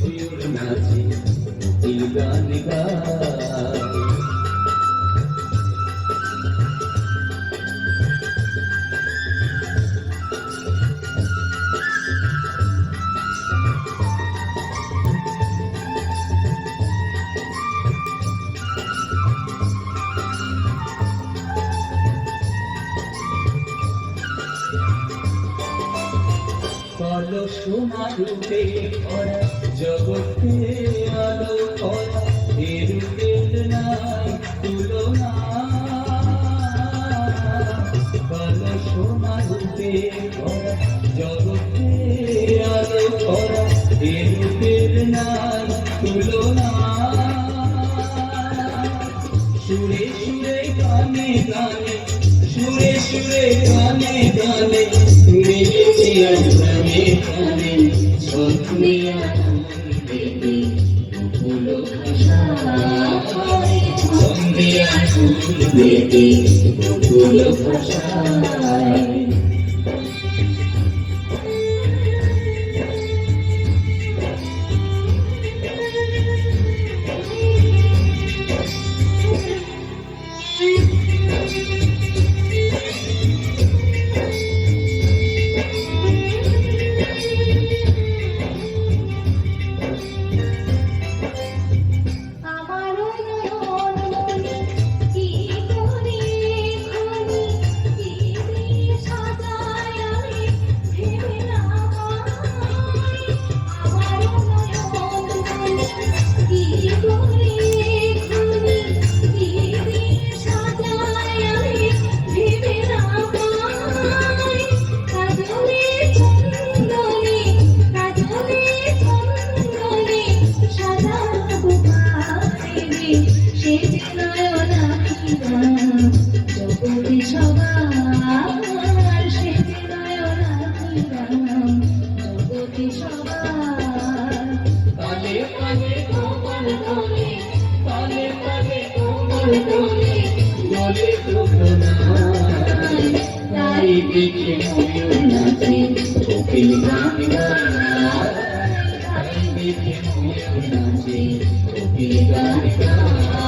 ময়ূর গান গায় কলস মারুতে ভরা জগতে আলো ভরা, এর নাই, তুলনা। কলস মারুতে ভরা জগতে আলো ভরা, এর নাই, তুলনা। সুরে সুরে গানে গানে, সুরে সুরে গানে গানে মিলেছে আজরামে গানে ফুল ভাষায় সন্ধিয়া ফুল দেবী ফুল ভাষায় আমারও দেখে ময়ূর নাচে তাই দেখে ময়ূর নাচে কোকিল গান গায়